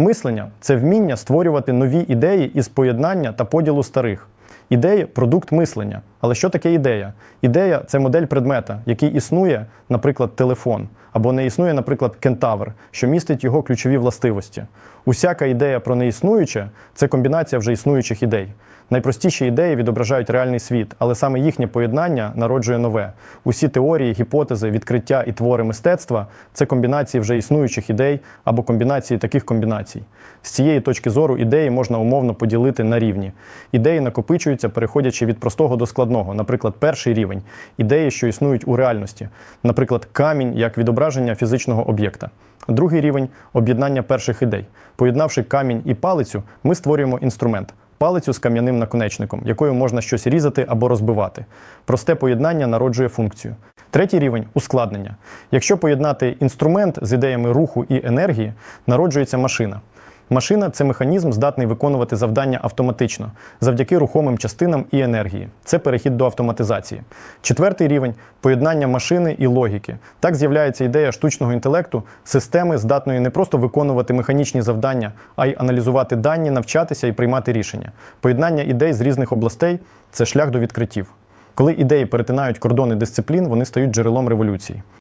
Мислення це вміння створювати нові ідеї із поєднання та поділу старих. Ідеї продукт мислення. Але що таке ідея? Ідея це модель предмета, який існує, наприклад, телефон, або не існує, наприклад, кентавр, що містить його ключові властивості. Усяка ідея про неіснуюче це комбінація вже існуючих ідей. Найпростіші ідеї відображають реальний світ, але саме їхнє поєднання народжує нове. Усі теорії, гіпотези, відкриття і твори мистецтва це комбінації вже існуючих ідей або комбінації таких комбінацій. З цієї точки зору ідеї можна умовно поділити на рівні. Ідеї накопичуються, переходячи від простого до складного. Наприклад, перший рівень ідеї, що існують у реальності, наприклад, камінь як відображення фізичного об'єкта. Другий рівень об'єднання перших ідей. Поєднавши камінь і палицю, ми створюємо інструмент. Палицю з кам'яним наконечником, якою можна щось різати або розбивати. Просте поєднання народжує функцію. Третій рівень ускладнення. Якщо поєднати інструмент з ідеями руху і енергії, народжується машина. Машина це механізм, здатний виконувати завдання автоматично завдяки рухомим частинам і енергії. Це перехід до автоматизації. Четвертий рівень поєднання машини і логіки. Так з'являється ідея штучного інтелекту, системи, здатної не просто виконувати механічні завдання, а й аналізувати дані, навчатися і приймати рішення. Поєднання ідей з різних областей це шлях до відкриттів. Коли ідеї перетинають кордони дисциплін, вони стають джерелом революції.